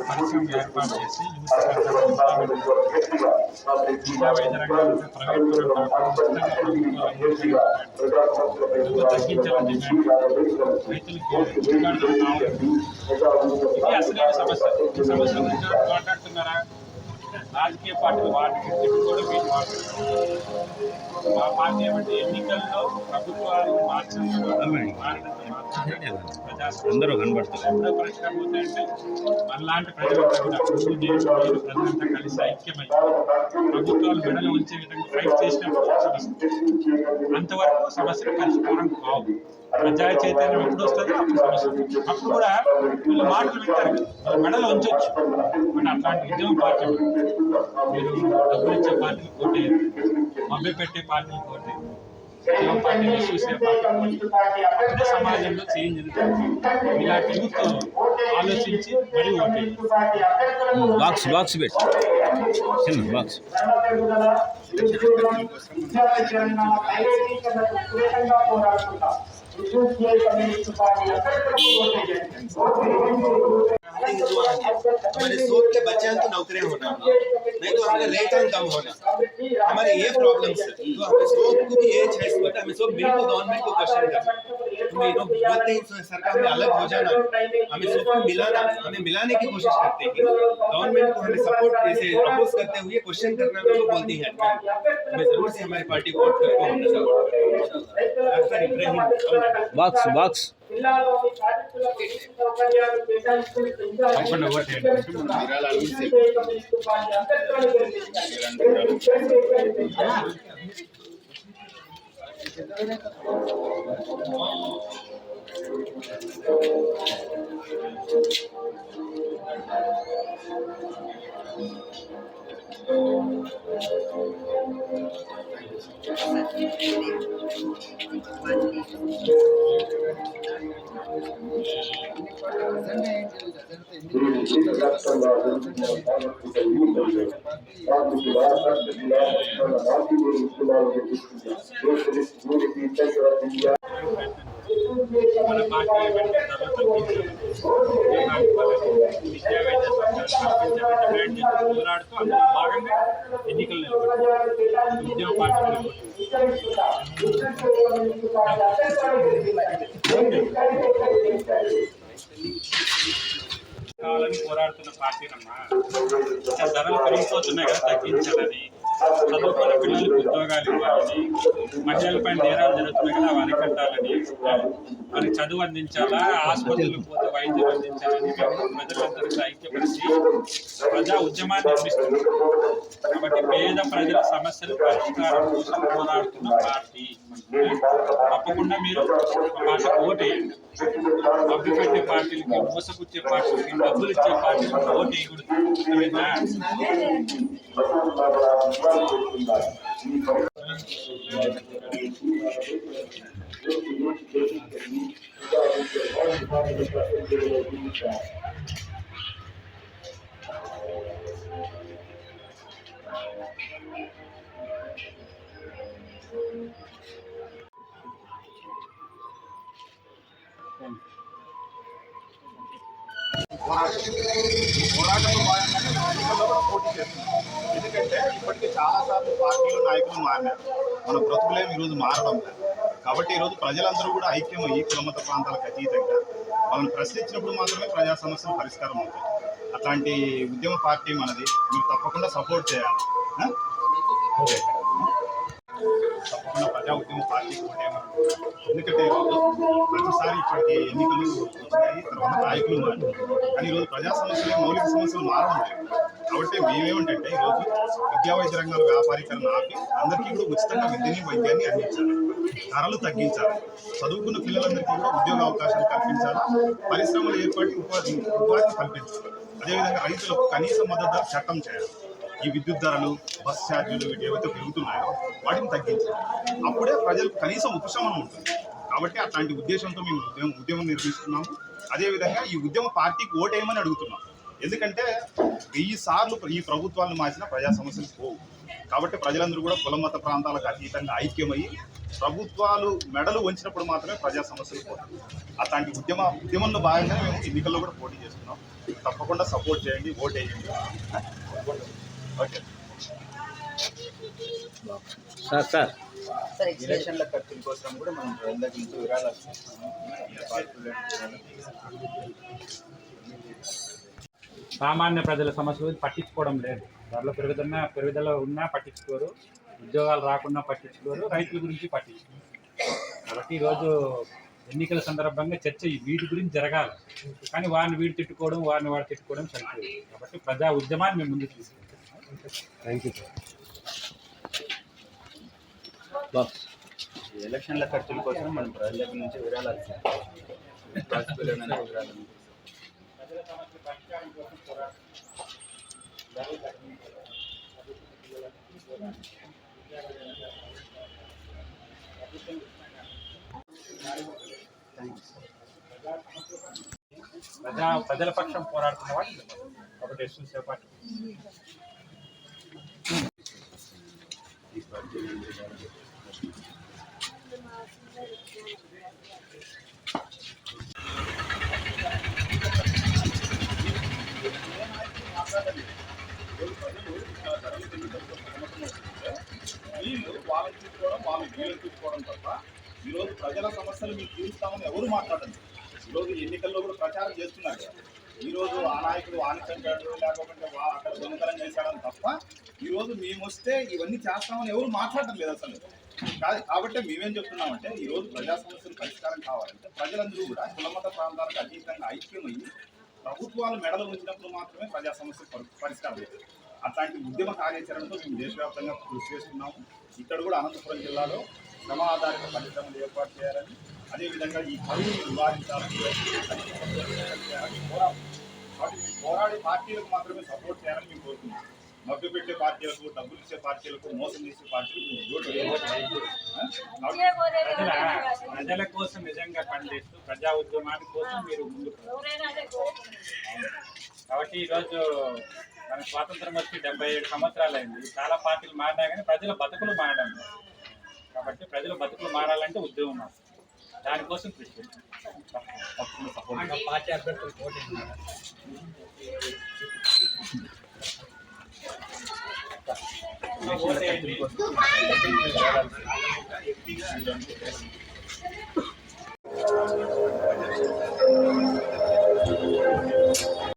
పరిశ్రమ ఏర్పాటు చేసి విద్యా వైద్య రంగాలకు ప్రైవేట్ పరం కాకుండా ఖచ్చితంగా ప్రభుత్వం తగ్గించాలని డిమాండ్ రైతులకి ఉద్యోగాలు కావాలి ఇది అసలైన సమస్య ఈ సమస్య గురించి ఎవరు మాట్లాడుతున్నారా రాజకీయ పార్టీలు వాటికి కూడా మీరు మాట్లాడుతున్నారు మా పార్టీ ఏమంటే ఎన్నికల్లో ప్రభుత్వాలు మార్చడం అందరూ కనబడుతున్నారు ఎప్పుడో పరిష్కారం అవుతాయంటే మనలాంటి ప్రజలంతా కూడా నేను మీరు ప్రజలంతా కలిసి ఐక్యమై ప్రభుత్వాలు మెడలు ఉంచే విధంగా ఫైట్ చేసినప్పుడు సమస్య అంతవరకు సమస్యలు పరిష్కారం కావు. ప్రజా చైతన్యం ఎప్పుడు వస్తుందో అప్పుడు సమస్య ఉంటుంది. అప్పుడు కూడా వీళ్ళు మాటలు వింటారు కదా, వాళ్ళ మెడలు ఉంచవచ్చు బట్ అట్లాంటి ఉద్యమ పార్టీ మీరు డబ్బులు ఇచ్చే పార్టీలు కోటే మభ్య పెట్టే పార్టీలు కోటే ఉద్యమ పార్టీలు చూసే పార్టీ అప్పుడే సమాజంలో చేంజ్ జరుగుతుంది. ఇలాంటి యూత్ ఆలోచించి మరీ ఓటే బాక్స్ బాక్స్ పెట్టి. చిన్న బాక్స్ हमारे सोच के बच्चे हैं तो नौकरियाँ होना नहीं तो हमारे रेट कम होना हमारे ये प्रॉब्लम्स है। तो हमें सोच को भी एज है हमें सोच बिल्कुल गवर्नमेंट को क्वेश्चन करना में लोग बोलते हैं उस सरकार में अलग हो जाना। हमें सबको मिलाना हमें मिलाने की कोशिश करते हैं। गवर्नमेंट को हमें सपोर्ट ऐसे अपोज करते हुए क्वेश्चन करना में तो बोलती है। मैं ज़रूर से हमारी पार्टी को वोट करता हूँ doctor Ibrahim box box Meera ఓటేయండి మన పార్టీ ఏమంటే విద్యా వైద్య సంస్థలు డిమాండ్ చేసి పోరాడుతూ అందులో భాగంగా ఎన్నికలు నిలబడ్డారు ఉద్యమ పార్టీ కావాలని పోరాడుతున్న పార్టీనమ్మా ధరలు పెరిగిపోతున్నాయి కదా తగ్గించాలని. చదువుకున్న పిల్లలకు ఉద్యోగాలు ఇవ్వాలని మహిళలపై నేరాలు జరుగుతున్నాయి కదా అవి అరికట్టాలని మరి చదువు అందించాలా? ఆసుపత్రులకు పోతే వైద్యం అందించాలని ప్రజలందరికీ ఐక్యపరిచి ప్రజా ఉద్యమాన్ని నిర్మిస్తున్నాం. కాబట్టి పేద ప్రజల సమస్యలు పరిష్కారం కోసం పోరాడుతున్న పార్టీ. తప్పకుండా మీరు మాట ఓటేయండి. డబ్బు పెట్టే పార్టీలకి మోసపుచ్చే పార్టీలకి డబ్బులు ఇచ్చే పార్టీలకి ఓటేయకూడదు. వేయకూడదు అర్థమైందా? పోరాటంలో భాగంగానే ఎన్నికల్లో పోటీ చేస్తున్నాం ఎందుకంటే ఇప్పటికే చాలాసార్లు పార్టీలు నాయకులు మారినారు. మన బ్రతుకులేం ఈరోజు మారడం లేదు. కాబట్టి ఈరోజు ప్రజలందరూ కూడా ఐక్యమయ్యి కులమత ప్రాంతాలకు అతీతంగా వాళ్ళని ప్రశ్నించినప్పుడు మాత్రమే ప్రజా సమస్యలు పరిష్కారం అవుతాయి. అట్లాంటి ఉద్యమ పార్టీ మనది. మీరు తప్పకుండా సపోర్ట్ చేయాలి. ఓకే. ప్రజా ఉద్యమ పార్టీ ఓటేయమని ఎందుకంటే ప్రతిసారి ఇప్పటికి ఎన్నికలు వచ్చినాయి తర్వాత నాయకులు మారు కానీ ఈరోజు ప్రజా సమస్యలు మౌలిక సమస్యలు మారడం కాబట్టి మేమేమిటంటే ఈరోజు విద్యా వైద్య రంగాల వ్యాపారీకరణ ఆపి అందరికీ కూడా ఉచితంగా విద్యని వైద్యాన్ని అందించాలి. ధరలు తగ్గించాలి. చదువుకున్న పిల్లలందరికీ కూడా ఉద్యోగ అవకాశాలు కల్పించాలి. పరిశ్రమలు ఏర్పడి ఉపాధి ఉపాధి కల్పించాలి. అదేవిధంగా రైతులకు కనీస మద్దతు చట్టం చేయాలి. ఈ విద్యుత్ ధరలు బస్ ఛార్జీలు వీటి ఏవైతే పెరుగుతున్నాయో వాటిని తగ్గించాలి. అప్పుడే ప్రజలకు కనీసం ఉపశమనం ఉంటుంది. కాబట్టి అట్లాంటి ఉద్దేశంతో మేము ఉద్యమం ఉద్యమం నిర్వహిస్తున్నాము. అదేవిధంగా ఈ ఉద్యమ పార్టీకి ఓటేయమని అడుగుతున్నాం. ఎందుకంటే వెయ్యి సార్లు ఈ ప్రభుత్వాలను మార్చిన ప్రజా సమస్యలు పోవు. కాబట్టి ప్రజలందరూ కూడా కుల మత ప్రాంతాలకు అతీతంగా ఐక్యమయ్యి ప్రభుత్వాలు మెడలు వంచినప్పుడు మాత్రమే ప్రజా సమస్యలు పోతాయి. అట్లాంటి ఉద్యమ ఉద్యమంలో భాగంగా మేము ఎన్నికల్లో కూడా పోటీ చేస్తున్నాం. తప్పకుండా సపోర్ట్ చేయండి ఓట్ వేయండి ఓకే. Sir sir. ఎలక్షన్ల ఖర్చుల కోసం కూడా మనం ప్రజల నుంచి విరాళాలు. సామాన్య ప్రజల సమస్యలు పట్టించుకోవడం లేదు. ధరల పెరుగుతున్నా పెరుగుదల ఉన్నా పట్టించుకోరు. ఉద్యోగాలు రాకున్నా పట్టించుకోరు. రైతుల గురించి పట్టించుకోరు. కాబట్టి ఈరోజు ఎన్నికల సందర్భంగా చర్చ ఈ వీటి గురించి జరగాలి. కానీ వారిని వీడు తిట్టుకోవడం వారిని వాడు తిట్టుకోవడం సరిపోదు. కాబట్టి ప్రజా ఉద్యమాన్ని మేము ముందుకు తీసుకెళ్తాం. థ్యాంక్ యూ బాక్స్ ఈ ఎలక్షన్ల ఖర్చుల కోసం మనం ప్రజల నుంచి విరాళాలు విరాళాలు పోరాటం ప్రజా ప్రజల పక్షం పోరాడుతున్న వాళ్ళు కాబట్టి ఎస్ఎల్ సేపాటి వీళ్ళు వాళ్ళని చూసుకోవడం వాళ్ళు వీళ్ళని చూసుకోవడం తప్ప ఈరోజు ప్రజల సమస్యలు మీకు తీరుస్తామని ఎవరు మాట్లాడండి ఈరోజు ఎన్నికల్లో కూడా ప్రచారం చేస్తున్నారు. ఈరోజు ఆ నాయకుడు వాణి చంపాడు లేకపోతే వా అక్కడ దొంగతనం చేశాడని తప్ప ఈరోజు మేము వస్తే ఇవన్నీ చేస్తామని ఎవరు మాట్లాడటం లేదు అసలు. కాదు కాబట్టి మేమేం చెప్తున్నామంటే ఈరోజు ప్రజా సమస్యలు పరిష్కారం కావాలంటే ప్రజలందరూ కూడా కులమత ప్రాంతాలకు అతీతంగా ఐక్యమయ్యి ప్రభుత్వాలు మెడలు ఉంచినప్పుడు మాత్రమే ప్రజా సమస్యలు పరి- పరిష్కారం అవుతాయి అట్లాంటి ఉద్యమ కార్యాచరణతో మేము దేశవ్యాప్తంగా కృషి చేస్తున్నాము ఇక్కడ కూడా అనంతపురం జిల్లాలో శ్రమ ఆధారిత పరిశ్రమలు ఏర్పాటు చేయాలని అదేవిధంగా ఈ కరువును నివారించాలని చేయాలని కాబట్టి మేము పోరాడే పార్టీలకు మాత్రమే సపోర్ట్ చేయాలని పెట్టే పార్టీలకు డబ్బులు ఇచ్చే పార్టీలకు మోసం చేసే పార్టీలకు ప్రజల కోసం నిజంగా పనిచేస్తూ ప్రజా ఉద్యమాని కోసం మీరు ముందుకు. కాబట్టి ఈరోజు మన స్వాతంత్రం వచ్చి డెబ్బై ఏడు సంవత్సరాలు అయింది చాలా పార్టీలు మారినా కానీ ప్రజల బతుకులు మారడం. కాబట్టి ప్రజల బతుకులు మారాలంటే ఉద్యమం అవసరం. దానికోసం కృషి పార్టీ అభ్యర్థులు పోటీ చేయండి.